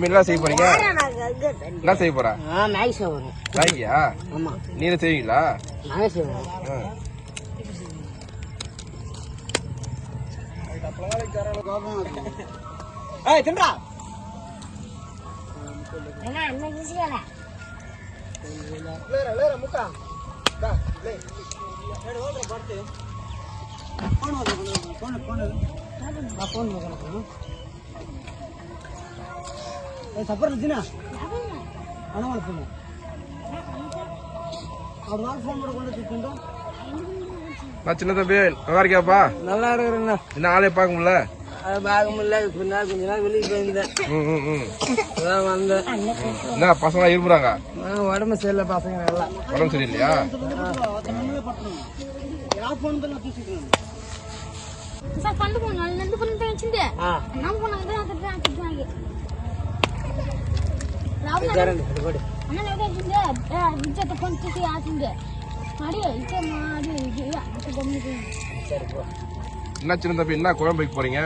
தம்பி என்ன செய்ய போறீங்க? என்ன செய்ய போற? ஆ மேகி சாப்பிட்றோம் நாய்க்கியா ஆமாம் நீங்க செய்வீங்களா? செய்வோம் ஆ. ஏய் தின்றா. சப்பரம் தினா அண்ணா ஃபோன் ஒரு நாள் ஃபோன் பண்ண கொண்டு திண்டோம் நான் சின்ன தம்பி நல்லா இருக்கியாப்பா நல்லா இருக்கிறேண்ணா என்ன ஆளே பார்க்க முடியல அது பார்க்க முடியல கொஞ்ச நாள் கொஞ்ச நாள் வெளியே போயிருந்தேன் ம் ம் ம் அதான் வந்தேன் என்ன பசங்க இருப்புறாங்க ஆ, உடம்பு சரியில்லை பசங்க நல்லா உடம்பு சரியில்லையா సార్ పండు కొన్నాను రెండు పనులు పెంచింది ஆ అన్నం కొన్నాను అక్కడ తీసి ఆసింది మరి ఇచ్చే మాది ఇది అంత గమ్ముకి சரி போ என்ன சின்ன தம்பி என்ன குழம்பு வைக்க போறீங்க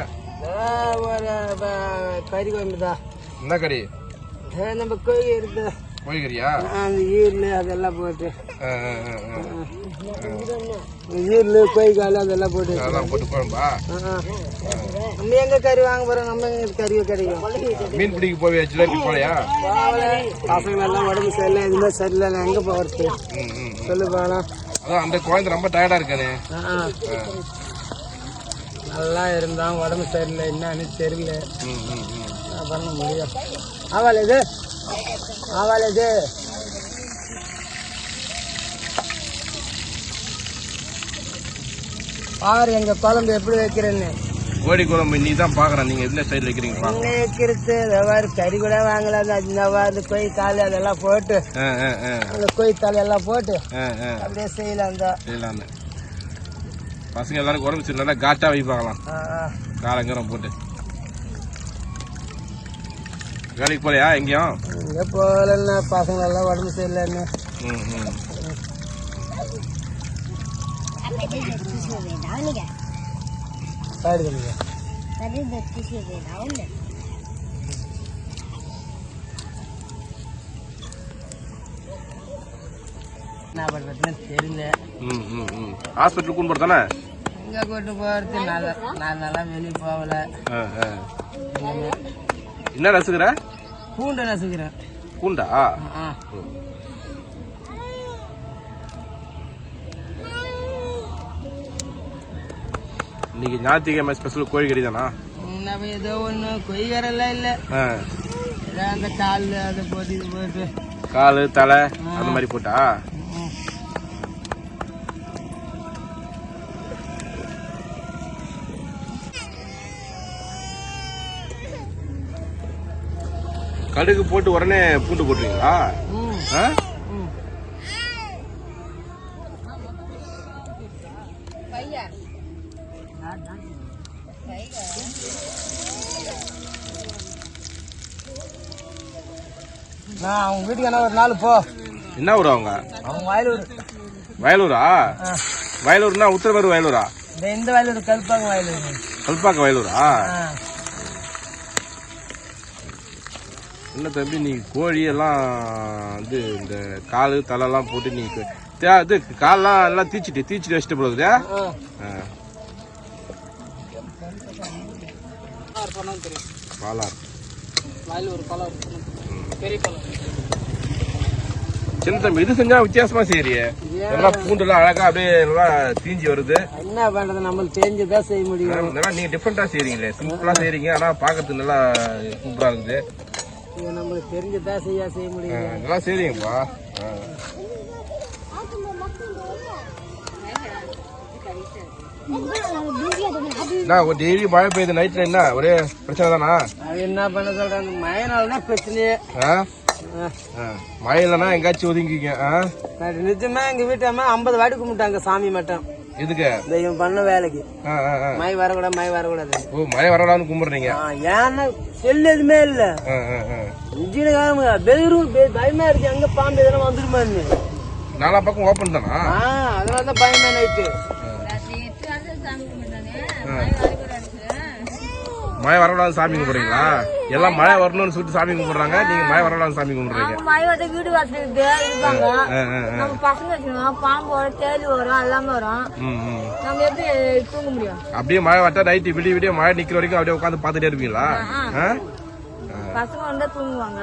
ஆ, ஒரு ப- கறி குழம்பு தான் என்ன கறி ஆ, நம்ம கோழி எடுத்து அந்த ஈரல் அதெல்லாம் போட்டு. ஈரல் கோழி கால் அதெல்லாம் போட்டு. அதெல்லாம் போட்டு குழம்பா. நம்ம எங்க கறி வாங்க போறோம்? நம்ம எங்க கறி கிடைக்கும் மீன் பிடிக்க போவே ஜிலேபி போலையா. பசங்க எல்லாம் உடம்பு சரியில்லை எதுவுமே சரியில்லை நான் எங்க போறது. சொல்லு போகலாம் அதான் அந்த குழந்தை ரொம்ப டயர்டா இருக்கானே. நல்லா இருந்தான் உடம்பு சரியில்லை என்னன்னு தெரியல. பண்ண முடியும் ஆவால் இது. இது பாரு எங்க குழம்பு எப்படி வைக்கிறேன்னு. கோழி குழம்பு நீ தான் பாக்குறேன் நீங்க எந்த சைடு வைக்கிறீங்க? எங்க வைக்கிறது இந்த கறி கூட வாங்கலாம். அந்த கொய் கால் அதெல்லாம் போட்டு அந்த கொய் தலை எல்லாம் போட்டு அப்படியே செய்யலாம் தான் செய்யலான்னு பசங்க எல்லாரும் உடம்பு சரி நல்லா காட்டா வைப்பாங்களாம் காலங்கரம் போட்டு. வேலைக்கு போறியா எங்கேயும் இங்க போகலன்னா பசங்க எல்லாம் உடம்பு சரியில்லைன்னு. ம் ம் தெரியல ம் ம் ம் ஹாஸ்பிட்டலுக்கு கொண்டு போறதானே? எங்க கூட்டு போறது? நான் நான் நல்லா வெளியே போகல. ஆ ஆ. என்ன ரசிக்கிற பூண்டை நசுக்கிறேன் பூண்டா? இன்னைக்கு ஞாயிற்றுக்கிழமை ஸ்பெஷல் கோழி கறி தானா? நம்ம ஏதோ ஒன்று கொய்கரெல்லாம் இல்லை. ஆ. ஏதோ அந்த கால் அதை போட்டு இது போட்டு. கால் தலை அந்த மாதிரி போட்டா? கடுகு போட்டு உடனே பூண்டு போட்டுருவீங்களா? நான் அவங்க வீட்டுக்கு என்ன ஒரு நாள் போ. என்ன ஊர் அவங்க? அவங்க வயலூர். வயலூரா? ஆ. வயலூர்னா உத்தரவேறு வயலூரா? இந்த வயலூர் கல்பாங்க வயலூர். கல்பாக்க வயலூரா? என்ன தம்பி நீ கோழி எல்லாம் வந்து இந்த காலு தலைலாம் போட்டு நீ தே- இது காலெல்லாம் எல்லாம் தீச்சிட்டு தீச்சிட்டு வச்சுட்டு போகுது பாலார் சின்ன தம்பி இது செஞ்சா வித்தியாசமா செய்யறியே நல்லா பூண்டுலாம் அழகா அப்படியே நல்லா தீஞ்சி வருது. என்ன நம்மளுக்கு தெரிஞ்சதான் செய்ய முடியும். நல்லா நீங்க டிஃப்ரெண்டா செய்றீங்களே. சிம்பிளா செய்றீங்க. ஆனா பாக்கிறதுக்கு நல்லா சூப்பரா இருக்குது. இது நம்மளுக்கு தெரிஞ்சதான் செய்ய செய்ய முடியும் நல்லா. என்ன டெய்லி மழை பெய்யுது நைட்ல என்ன? ஒரே பிரச்சனை தானா? என்ன பண்ண சொல்றாங்க? மழைனால தான் பிரச்சனையே. மழை இல்லைன்னா எங்காச்சும் ஒதுங்கிக்க நிஜமா எங்க வீட்டு அம்மா ஐம்பது வாடி கும்பிட்டாங்க சாமி மட்டும். எதுக்கு? இவன் பண்ண வேலைக்கு. மழை வரக்கூடாது மழை வரக்கூடாது. ஓ மழை வரலாம்னு கும்பிடுறீங்க? ஆ, ஏன்னா செல் எதுவுமே இல்ல. ஆ, ஆ, ஆ. இன்ஜின காரங்க பெரும் பயமா இருக்கு. எங்க பாம்பு எதனா வந்துருமான்னு நாலா பக்கம் ஓப்பன் தானா? ஆ அதனால தான் பயமா நைட்டு மழை வரக்கூடாது சாமி கும்பிடுறீங்களா? எல்லாம் மழை வரணும்னு சொல்லிட்டு சாமி கும்பிடுறாங்க. நீங்க மழை வரக்கூடாது சாமி கும்பிடுறீங்க. மழை வந்து வீடு வாசல் இருக்கு இருப்பாங்க. ஆ, ஆ, ஆ. நம்ம பசங்க வச்சுருவோம் பாம்பு வரும் தேடி வரும் எல்லாமே வரும். நம்ம எப்படி தூங்க முடியும்? அப்படியே மழை வட்டா நைட்டு விடிய விடிய மழை நிக்கிற வரைக்கும் அப்படியே உட்காந்து பார்த்துட்டே இருப்பீங்களா? பசங்க வந்தா தூங்குவாங்க.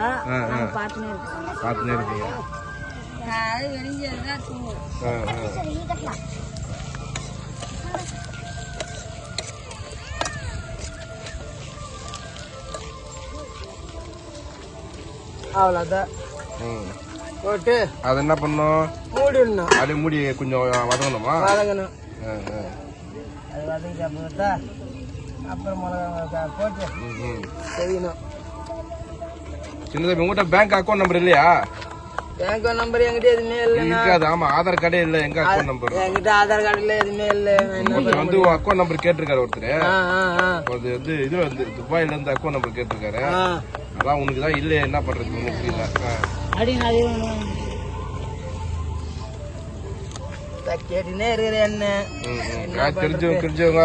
பார்த்துனே இருக்கோம் பார்த்துட்டே இருப்பீங்க. அது வெளிஞ்சதான் தூங்குவோம். அவ்வளோதான். போட்டு அது என்ன பண்ணும்? மூடிடணும். அப்படியே மூடி கொஞ்சம் வதங்கணுமா? வதங்கணும். அது வதக்கிட்டு அப்புறம் அப்புறம் மிளகா போட்டு ம், ம். செய்யணும். சின்ன தம்பி உங்ககிட்ட பேங்க் அக்கௌண்ட் நம்பர் இல்லையா? பேங்க் நம்பர் என்கிட்ட எதுவுமே இருக்காது ஆமா ஆதார் கார்டே இல்ல எங்க அக்கௌண்ட் நம்பர் என்கிட்ட ஆதார் கார்டு இல்லை எதுவுமே இல்லை. வந்து அக்கௌண்ட் நம்பர் கேட்டிருக்காரு ஒருத்தர். அது வந்து இது வந்து துபாயில இருந்து அக்கௌண்ட் நம்பர் கேட்டிருக்காரு. அதான் உனக்கு தான் இல்லையே என்ன பண்றது? கேட்டுனே இருக்கிற என்ன? தெரிஞ்சவங்க தெரிஞ்சவங்க.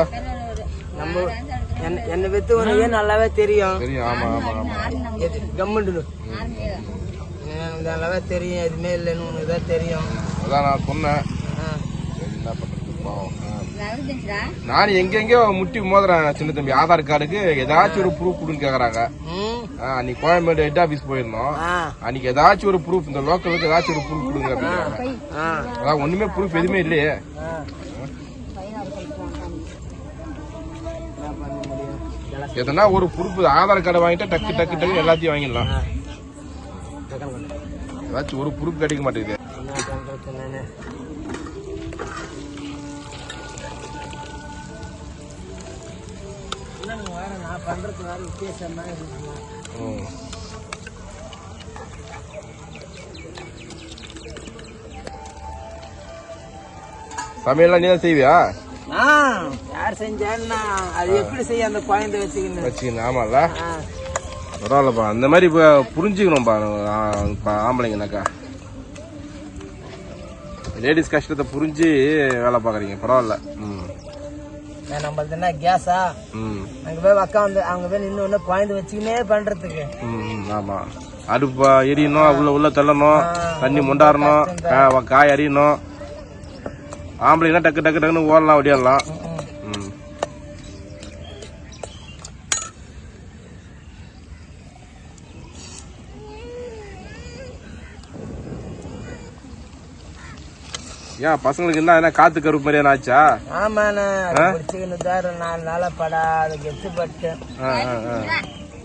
நம்ம என்ன என்னை பத்தி உனக்கே நல்லாவே தெரியும். தெரியும் ஆமா ஆமா ஆமா. கம்முண்டு நல்லாவே தெரியும் எதுவுமே இல்லைன்னு உனக்கு தான் தெரியும். அதான் நான் சொன்னேன். என்ன பண்றது பாவம். நான் எங்கெங்கயோ முட்டி மோதுறேன் சின்ன தம்பி. ஆதார் கார்டுக்கு ஏதாச்சும் ஒரு ப்ரூஃப் கொடுன்னு ஆ, அன்னைக்கு கோயம்பேடு ஹெட் ஆபீஸ் போயிருந்தோம். அன்னைக்கு ஏதாச்சும் ஒரு ப்ரூஃப் இந்த லோக்கலுக்கு ஏதாச்சும் ஒரு ப்ரூஃப் கொடுங்க ஆ. அதான் ஒண்ணுமே ப்ரூஃப் எதுவுமே இல்லையே. எதனா ஒரு ப்ரூஃப் ஆதார் கார்டு வாங்கிட்டா டக்கு டக்கு டக்கு எல்லாத்தையும் வாங்கிடலாம். ஏதாச்சும் ஒரு ப்ரூஃப் கிடைக்க மாட்டேங்குது. நானு பண்றது வேற வித்தியாசமா. சமையல்லாம் நீ தான் செய்வியா யார் செஞ்சான்னா அது எப்படி செய்ய அந்த குழந்தை வச்சுக்கின்னு. வச்சுக்கணும் ஆமால பரவாயில்லப்பா. அந்த மாதிரி இப்போ புரிஞ்சுக்கணும்ப்பா இப்ப ஆம்பளைங்கனாக்கா. லேடிஸ் கஷ்டத்தை புரிஞ்சு வேலை பார்க்குறீங்க. பரவாயில்ல. ம். நம்மளது என்ன கேஸா? ம். அங்க போய் உக்காந்து அவங்க போய் நின்று ஒன்று குழந்தை வச்சுக்கினே பண்றதுக்கு. ம், ம், ஆமா. அடுப்பு எரியணும் உள்ள உள்ள தள்ளணும் தண்ணி முண்டாரணும் காய் அரியணும். ஆம்பளைங்கன்னா டக்கு டக்கு டக்குன்னு ஓடலாம் ஒடியாடலாம் ம், ம். ம் ஏன் பசங்களுக்கு என்ன என்ன காத்து கருப்பு மாதிரியான ஆச்சா? ஆமாண்ணே அது பிடிச்சிக்கின்னு நாலு நாளா படாத கெட்டு பட்டு ஆ, ஆ, ஆ.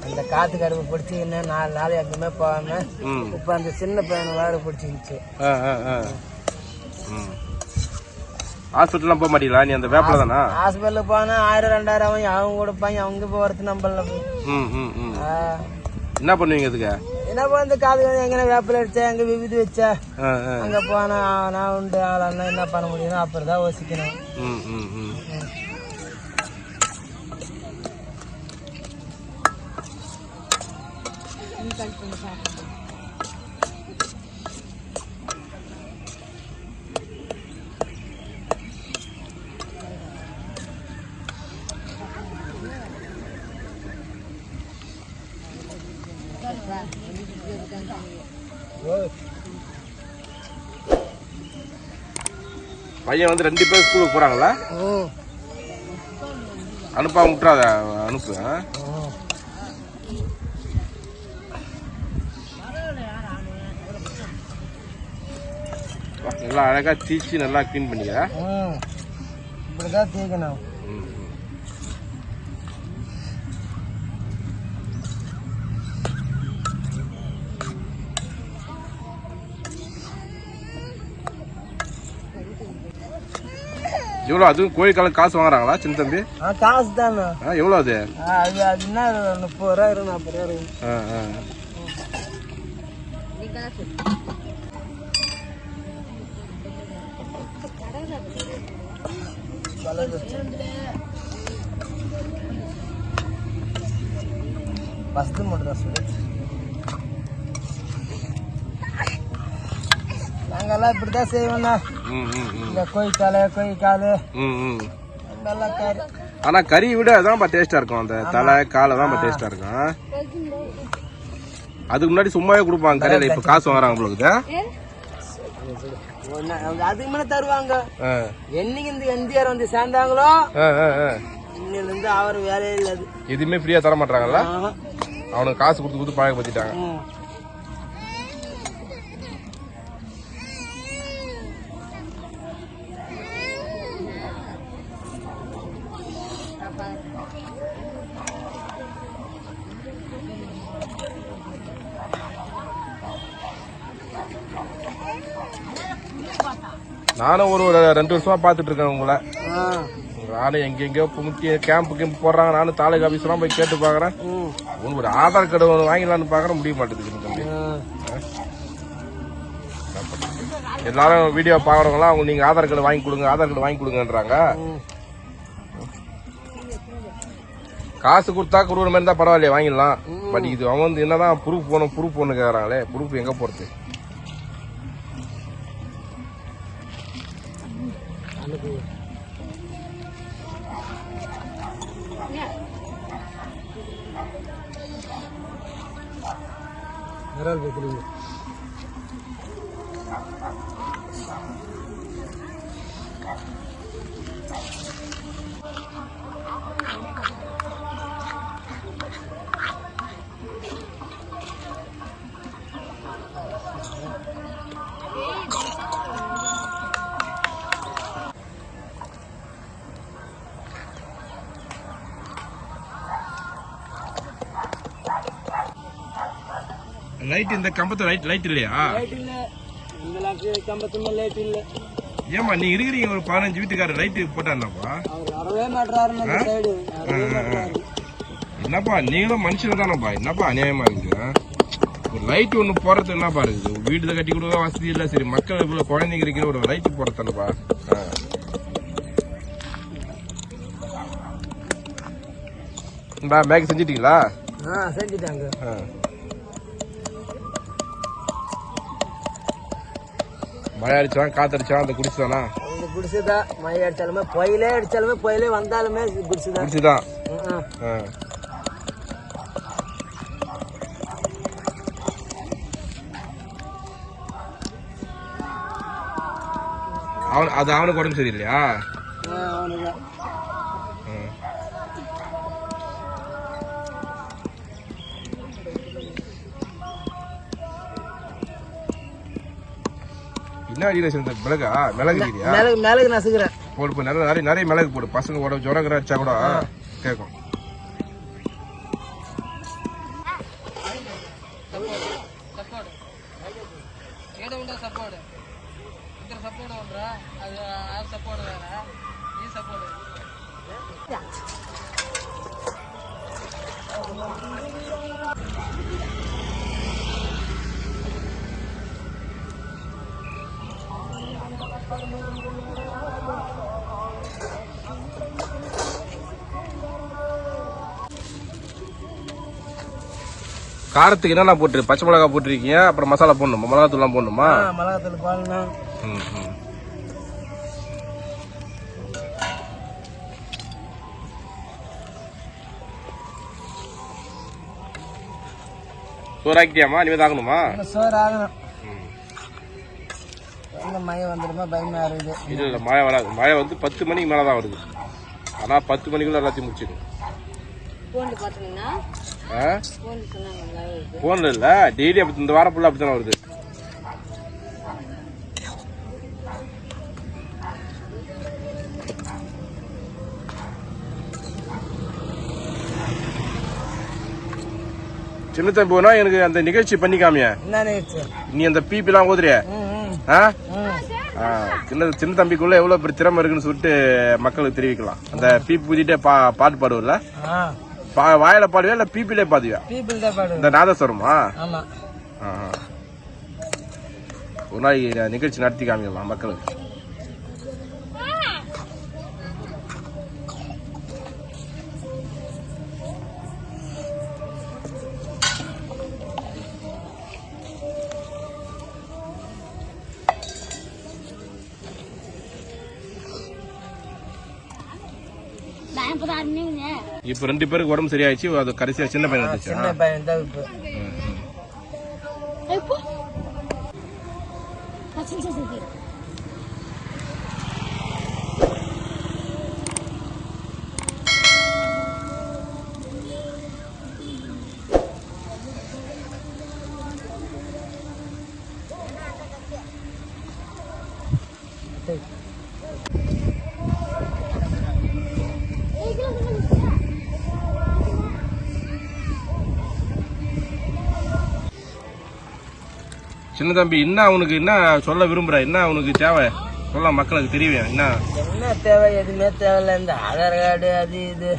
அந்த காத்து கருப்பு பிடிச்சிக்கின்னு நாலு நாள் எங்கேயுமே போகாம ம். இப்போ அந்த சின்ன பையனை வேற. ம். ஹாஸ்பிட்டல்லாம் போக மாட்டீங்களா? நீ அந்த வேப்பில தானா? ஹாஸ்பிட்டலுக்கு போனா ஆயிரம் ரெண்டாயிரம் அவங்க கொடுப்பாங்க அவங்க போறது நம்மள போய் ம் ம் ம். ஆ. என்ன பண்ணுவீங்க இதுக்கு? என்ன வந்து காது எங்கே வேப்பில அடிச்சா எங்க விபூதி வச்சா. அங்க போனா நான் உண்டு ஆளானா என்ன பண்ண முடியும் அப்புறம் தான் யோசிக்கணும் பையன் வந்து ரெண்டு பேரும் ஸ்கூலுக்கு போறாங்களா ம் அனுப்பாம விட்டுறாத அனுப்பு நல்லா அழகா தீச்சு நல்லா க்ளீன் பண்ணிக்க ம் இப்படிதான் தீக்கணும். எவ்வளோ அதுவும் கோழிக்கால காசு வாங்குறாங்களா சின்ன தம்பி? காசு தானே ஆ எவ்வளோ அது? அது அது என்ன முப்பது ரூபா இருக்கும் நாற்பது ரூபா இருக்கும் ஆ ஆ. ஃபஸ்ட்டு மட்டும் தான் சொல்லு இப்படி தான் செய்வோம்ண்ணா. இந்த கோழி தலை கோழி காலு. ம் ம். அதெல்லாம் கறி. ஆனா கறி விட அதான்ப்பா டேஸ்டா இருக்கும். அந்த தலை காலை தான் டேஸ்டா இருக்கும். அதுக்கு முன்னாடி சும்மாவே கொடுப்பாங்க கடையில இப்ப காசு வாங்குறாங்க உங்களுக்கு. அதுக்கு மேல தருவாங்க. என்னைக்கு இந்த எந்தியார் வந்து சேர்ந்தாங்களோ இன்னில இருந்து அவர் வேலையே எதுவுமே ஃப்ரீயா தர மாட்டாங்கல்ல. அவனுக்கு காசு கொடுத்து கொடுத்து பழக்கப்படுத்திட்டாங்க. ம். நானும் ஒரு ரெண்டு வருஷமா பாத்துட்டு இருக்கேன் உங்களை. நானும் எங்கெங்கயோ முக்கிய கேம்ப் கேம்ப் போடுறாங்க. நானும் தாலுகா ஆபீஸ்லாம் போய் கேட்டு பாக்குறேன். உனக்கு ஒரு ஆதார் கார்டு ஒன்று வாங்கிடலான்னு பாக்குறேன் முடிய மாட்டேங்குது தம்பி. எல்லாரும் வீடியோ பாக்குறவங்களாம் அவங்க நீங்க ஆதார் கார்டு வாங்கி கொடுங்க ஆதார் கார்டு வாங்கி கொடுங்கன்றாங்க. காசு கொடுத்தா கொடுக்குற மாதிரி தான் பரவாயில்லையே வாங்கிடலாம். பட் இது அவன் வந்து என்னதான் ப்ரூஃப் போகணும் ப்ரூஃப் ஒன்று கேட்கறாங்களே ப்ரூஃப் எங்க போறது? அனுப்பு. விரல் லைட் இந்த கம்பத்து லைட் லைட் இல்லையா? லைட் இல்ல. இந்த லாக்கு கம்பத்துமே லைட் இல்ல. ஏமா நீ இருக்கிறீங்க ஒரு பதினஞ்சு வீட்டுக்காரர் லைட்டு போட்டாருனாப்பா அவர் வரவே மாட்டாரு அந்த சைடு வரவே மாட்டாரு என்னப்பா நீங்களும் மனுஷன் தானப்பா. என்னப்பா அநியாயமா இருக்குது ஆ? ஒரு லைட் ஒண்ணு போறது என்னப்பா இருக்குது வீடு கட்டி கொடுக்க வசதி இல்ல. சரி மக்கள் இவ்வளவு குழந்தைங்க இருக்கிற ஒரு லைட் போறதானப்பா மேக் செஞ்சிட்டீங்களா? ஆ செஞ்சுட்டாங்க. ஆ. மழை அடிச்சான் காத்தடிச்சான் அந்த குடிச்சுதானா? இந்த குடிசுதான் மழை அடிச்சாலுமே புயலே அடிச்சாலுமே புயலே வந்தாலுமே குடிசுதான் குடிச்சுதான் ம், ம். ஆ. அவன் அது அவனுக்கு உடம்பு சரியில்லையா? ஆ, என்ன அடிக்கிற இந்த மிளகா மிளகு மிளகு மிளகு நசுக்கிறேன் போடு நிறைய நிறைய மிளகு போடு. பசங்க உடம்பு ஜுரம் அடிச்சா கூட கேட்கும் காரத்துக்கு என்னென்ன போட்டு பச்சை மிளகா போட்டிருக்கீங்க அப்புறம் மசாலா போடணுமா? மிளகாத்தூள்லாம் போடணுமா? மிளகாத்தூள் போடணும். சோறாக்கிட்டியாமா இனிமே தாக்கணுமா சோறு ஆகணும் மழை வந்துடுமா இருக்குது. இல்ல இல்ல மழை வராது. மழை வந்து பத்து மணிக்கு மேல தான் வருது. ஆனா பத்து மணிக்குள்ள எல்லாத்தையும் முடிச்சிடும் போன் பாத்தீங்கன்னா ஆ? போன் சொன்னாங்க போன்ல இல்ல? டெய்லி அப்படி இந்த வாரம் ஃபுல்லா அப்படித்தானே வருது? சின்ன தம்பி போனா எனக்கு அந்த நிகழ்ச்சி நிகழ்ச்சி? நீ அந்த பிபிலாம் ஓதுறிய சின்ன சின்ன தம்பிக்குள்ள எவ்வளவு பெரிய திறமை இருக்குன்னு சொல்லிட்டு மக்களுக்கு தெரிவிக்கலாம். அந்த பீப் ஊதிட்டே பா பாட்டு பாடுவல வாயில பாடுவியா இல்ல பீப்பிலே பாடுவியா? பீப்புள் தான் பாடு இந்த நாதஸ்வரமா ஆமா. ஒரு நாளைக்கு நிகழ்ச்சி நடத்தி காமிக்கலாம் மக்களுக்கு. இப்போ ரெண்டு பேருக்கு உடம்பு சரியாயிடுச்சு அது கடைசியா சின்ன பையன் சின்ன பையன் தான் இப்போ. சின்ன தம்பி என்ன அவனுக்கு என்ன சொல்ல விரும்புற? என்ன அவனுக்கு தேவை? சொல்ல மக்களுக்கு தெரியும் என்ன? என்ன தேவை? எதுவுமே தேவையில்ல. இந்த ஆதார் கார்டு அது இது.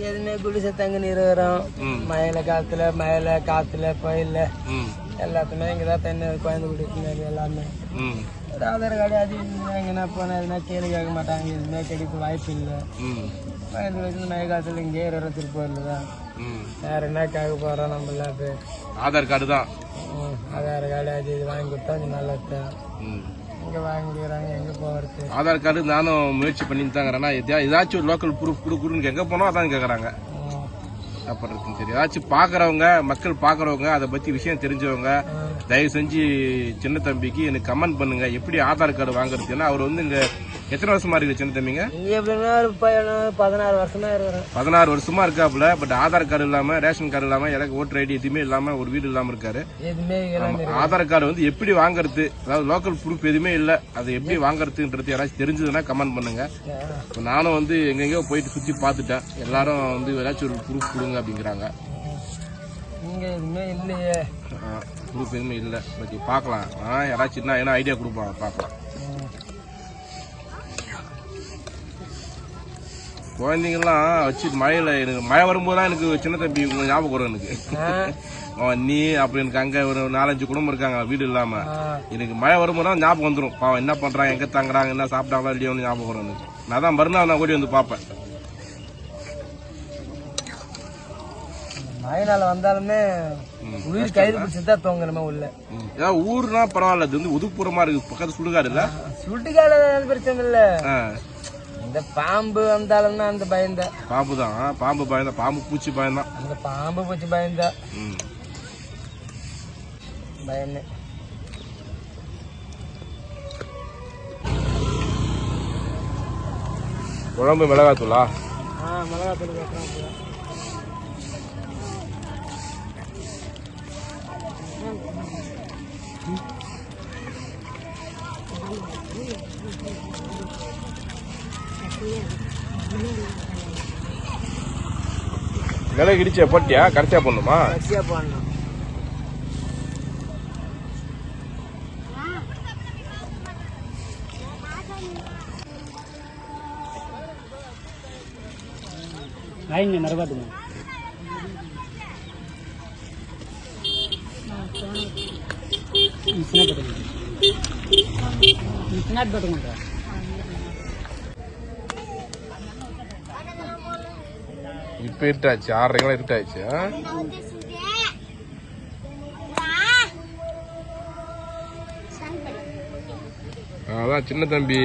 எதுவுமே குடிசை தங்கி இருக்கிறோம் ம். மயில காத்துல மயில காத்துல கோயில்ல. ம். எல்லாத்துமே இங்கே தான் தண்ணி குழந்தை குடிக்கிறது எல்லாமே. ஆதார் கார்டு அது எங்கன்னா போனால் எதுனா கேள்வி கேட்க மாட்டாங்க. எதுவுமே கிடைக்க வாய்ப்பு இல்லை. வயது வயசுல மழை காலத்தில் இங்கே இருக்கிற திருப்பூரில் தான். வேற என்ன கேட்க நம்மள அது ஆதார் கார்டு தான். ஆதார் கார்டு அது இது வாங்கி கொடுத்தா அது நல்லது இங்கே வாங்கி கொடுக்குறாங்க? எங்கே போகிறது ஆதார் கார்டு நானும் முயற்சி பண்ணிட்டு தாங்கிறேன்னா ஏதாச்சும் ஒரு லோக்கல் ப்ரூஃப் கொடு கொடுன்னு எங்கே போனோம் அதான் கேட்குறாங்க பண்ணுறதுன்னு சரி ஏதாச்சும் பார்க்குறவங்க மக்கள் பார்க்குறவங்க அதை பற்றி விஷயம் தெரிஞ்சவங்க தயவு செஞ்சு சின்ன தம்பிக்கு எனக்கு கமெண்ட் பண்ணுங்க. எப்படி ஆதார் கார்டு வாங்குறது ஏன்னா அவர் வந்து இங்கே எத்தனை வருஷமா இருக்குது சின்ன தம்பிங்க? பதினாறு வருஷமா இருக்கிறேன். பதினாறு வருஷமா இருக்காப்புல பட் ஆதார் கார்டு இல்லாம ரேஷன் கார்டு இல்லாம எனக்கு ஓட்டர் ஐடி எதுவுமே இல்லாம ஒரு வீடு இல்லாம இருக்காரு. ஆதார் கார்டு வந்து எப்படி வாங்குறது? அதாவது லோக்கல் ப்ரூஃப் எதுவுமே இல்ல. அது எப்படி வாங்குறதுன்றது யாராச்சும் தெரிஞ்சதுன்னா கமெண்ட் பண்ணுங்க. நானும் வந்து எங்கெங்கயோ போயிட்டு சுத்தி பார்த்துட்டேன். எல்லாரும் வந்து ஏதாச்சும் ஒரு ப்ரூஃப் கொடுங்க அப்படிங்கிறாங்க. இங்கே எதுவுமே இல்லையே. ப்ரூஃப் எதுவுமே இல்ல. பட் பார்க்கலாம். ஆ, யாராச்சும் என்ன என்ன ஐடியா கொடுப்பாங்க பார்க்கலாம். ம். குழந்தைங்கலாம் வச்சு மழையில எனக்கு மழை வரும்போது தான் எனக்கு சின்ன தம்பி கொஞ்சம் ஞாபகம் வரும் எனக்கு. அவன் நீ அப்படி எனக்கு அங்க ஒரு நாலஞ்சு குடும்பம் இருக்காங்க வீடு இல்லாம. ஆ. எனக்கு மழை வரும்போது தான் ஞாபகம் வந்துடும் பாவம் என்ன பண்றாங்க எங்க தங்குறாங்க என்ன சாப்பிட்டாங்களா இல்லையோன்னு ஞாபகம் வரும் எனக்கு. நான் தான் மறுநாள் நான் ஓடி வந்து பார்ப்பேன். நாள் வந்தாலுமே உயிர் கைது பிடிச்சி தான் தோங்கணுமே உள்ள. ஏதாவது ஊர்னா பரவாயில்ல இது வந்து ஒதுக்குப்புறமா இருக்கு பக்கத்து சுடுகாடு இல்ல? சுட்டுக்கால பிரச்சனை இல்ல. இந்த பாம்பு வந்தாலும் அந்த பயந்த. பாம்பு தான் பாம்பு பயந்தான் பாம்பு பூச்சி பயந்தான் அந்த பாம்பு பூச்சி பயந்த. பயமே குழம்பு மிளகாத்தூளா? ஆ மிளகாத்தூள் மிளகு இடிச்ச போட்டியா கரைச்சா பண்ணுமா கட்சியா நாய்ங்க நரகாட்டுங்க மிஷினாட் பெட்டுங்க இப்ப இருட்டாச்சு ஆறரைக்கெல்லாம் இருட்டாச்சு ஆ? அதான் சின்ன தம்பி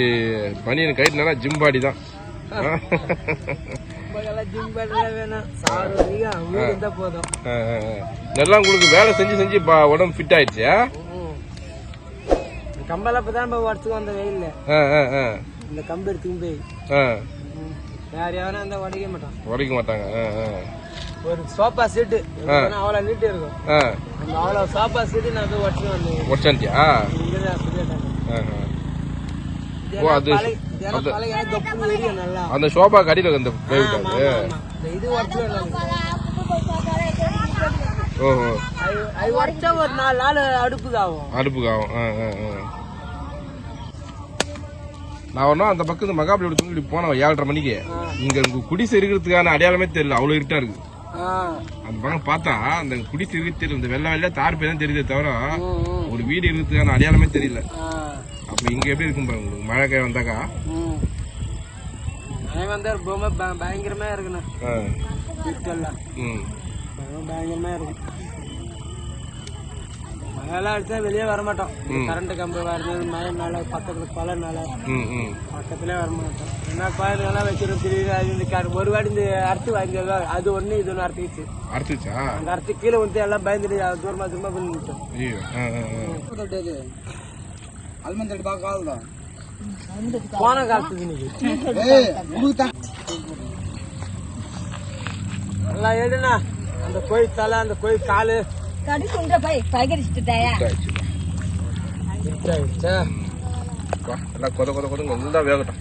பனியன் கைட்டுனா ஜிம்பாடி தான். இதெல்லாம் உங்களுக்கு வேலை செஞ்சு செஞ்சு பா- உடம்பு ஃபிட் ஆயிடுச்சு கம்பெல்லாம் இப்பதான் நம்ம உடச்சுக்கு வந்த வெயில்ல. இந்த கம்பு எடுத்துக்கும் போய். யார் யாரும் அந்த உடைக்க மாட்டான். உடைக்க மாட்டாங்க. ஒரு சோஃபா செட்டு. அவ்வளோ நீட்டு இருக்கும். அந்த அவ்வளோ சோஃபா செட்டு நான் போய் உடச்சு வந்தேன். ஆ. ஓ, அது- அந்த சோபா கடியில அந்த இது உடச்சு ஓஹோ. அது உடச்சா ஒரு நாலு நாள் அடுப்புக்கு ஆகும். அடுப்புக்கு ஆகும் ஆ, ஆ, ஆ. நான் ஒன்றும் அந்த பக்கம் இந்த மகாபலியோட தூங்கி போனேன் ஏழரை மணிக்கு. இங்க உங்க குடிசை இருக்கிறதுக்கான அடையாளமே தெரியல அவ்வளவு இருட்டா இருக்கு. அந்த பக்கம் பார்த்தா அந்த குடிசை இருக்கு தெரியல இந்த வெள்ளை வெள்ளை தார் தான் தெரியுதே தவிர. ஒரு வீடு இருக்கிறதுக்கான அடையாளமே தெரியல. அப்ப இங்க எப்படி இருக்கும் பாருங்க உங்களுக்கு மழை காய் வந்தாக்கா? ம். அவன் வந்து பொம்மை ப- பயங்கரமா இருக்குண்ணா. ரொம்ப பயங்கரமா இருக்கும். மழையெல்லாம் அடிச்சா வெளியே வர மாட்டோம் ம். கரண்ட் கம்பு வருது மழைனால பக்கத்துல ம் பக்கத்துலேயே வர மாட்டோம் என்ன வைக்கிறோம் திடீர்னு அது இந்த ஒரு வாட்டி இந்த அறுத்து வாங்கியதோ அது ஒண்ணு இது ஒன்று அறுத்துச்சு அறுத்துச்சா அந்த அறுத்து கீழே வந்து எல்லாம் பயந்துட்டு அது தூரமா தூரமா பண்ணி விட்டோம். போன காலத்துக்கு எல்லாம் எடுண்ணா அந்த கோயில் தலை அந்த கோயில் காலு. கடிக்குன்ற பை பகரிச்சுட்டாயா ஆயிடுச்சா வா எல்லாம் கொத கொத கொத நல்லா வேகட்டும்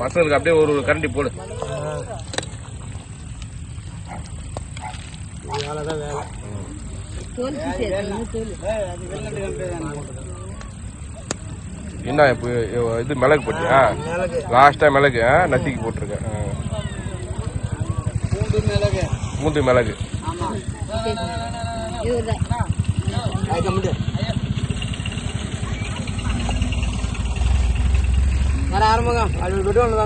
பசங்களுக்கு அப்படியே ஒரு ஒரு கரண்டி போடு என்ன இப்போ இது மிளகு போட்டியா மிளகு லாஸ்டா மிளகு ஆ, நசுக்கி போட்டிருக்கேன். பூண்டு மிளகு இவர் தான் வர ஆரம்பம் அது விட்டு ஒன்று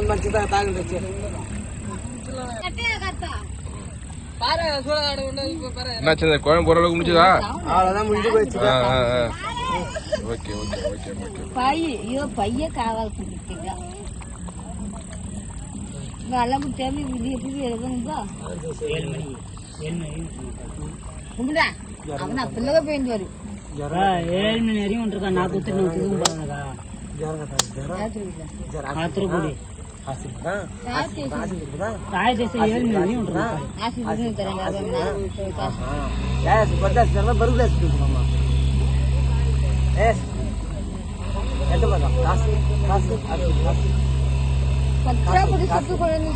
ఉందా అవునా పిల్లగా పోయింది వారు ஏழு மணி வரையும் இருக்கா நான் குத்து நான் துதும் பாருங்கக்கா ஆத்திர கூடி தாய் தேசம் ஏழு மணி வரையும் இருக்கா బరువు వేసుకుంటున్నామా ఎంత పదా కాసు కాసు కాసు கத்திராபுடி சொத்து குழந்தை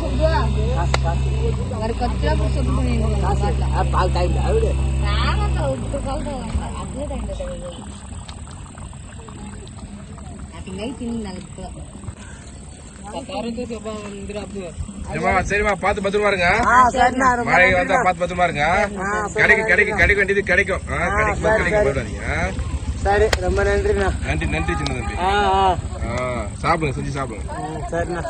சரிமா பாத்து பத்திரமா மழை வந்தா பாத்து பத்திரமா இருங்க கிடைக்கும் கிடைக்கும் கிடைக்க வேண்டியது கிடைக்கும். கிடைக்கும் கிடைக்கும் போயிடாதீங்க. சரி ரொம்ப நன்றிண்ணா. நன்றி நன்றி சின்ன தம்பி. சாப்பிடுங்க செஞ்சு சாப்பிடுங்க. சரிண்ணா.